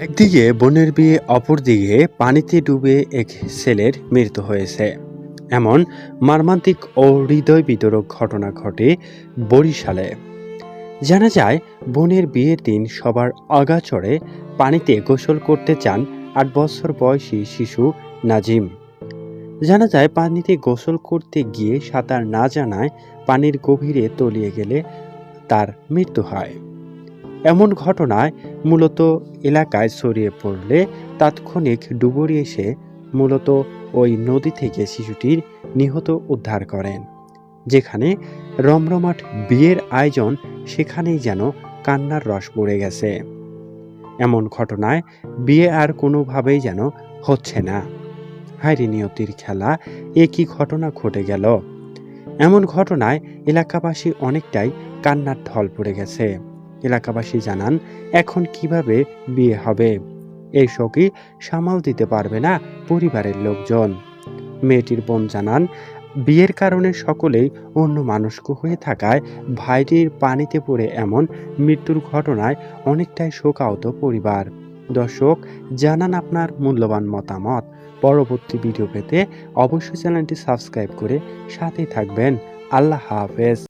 একদিকে বোনের বিয়ে, অপরদিকে পানিতে ডুবে এক ছেলের মৃত্যু হয়েছে। এমন মর্মান্তিক ও হৃদয় বিতরক ঘটনা ঘটে বরিশালে। জানা যায়, বোনের বিয়ের দিন সবার আগা চড়ে পানিতে গোসল করতে চান আট বছর বয়সী শিশু নাজিম। জানা যায়, পানিতে গোসল করতে গিয়ে সাঁতার না জানায় পানির গভীরে তলিয়ে গেলে তার মৃত্যু হয়। এমন ঘটনায় মূলত এলাকায় ছড়িয়ে পড়লে তাৎক্ষণিক ডুবুরি এসে মূলত ওই নদী থেকে শিশুটির নিহত উদ্ধার করেন। যেখানে রমরমাট বিয়ের আয়োজন সেখানেই যেন কান্নার রস পড়ে গেছে। এমন ঘটনায় বিয়ে আর কোনোভাবেই যেন হচ্ছে না। হায়রে নিয়তির খেলা, এ কি ঘটনা ঘটে গেল? এমন ঘটনায় এলাকাবাসী অনেকটাই কান্নার ঢল পড়ে গেছে। এলাকাবাসী জানান, এখন কীভাবে বিয়ে হবে? এই শোকই সামাল দিতে পারবে না পরিবারের লোকজন। মেয়েটির বোন জানান, বিয়ের কারণে সকলেই অন্য মানুষক হয়ে থাকায় ভাইটির পানিতে পড়ে এমন মৃত্যুর ঘটনায় অনেকটাই শোকাহত পরিবার। দর্শক, জানান আপনার মূল্যবান মতামত। পরবর্তী ভিডিও পেতে অবশ্যই চ্যানেলটি সাবস্ক্রাইব করে সাথেই থাকবেন। আল্লাহ হাফেজ।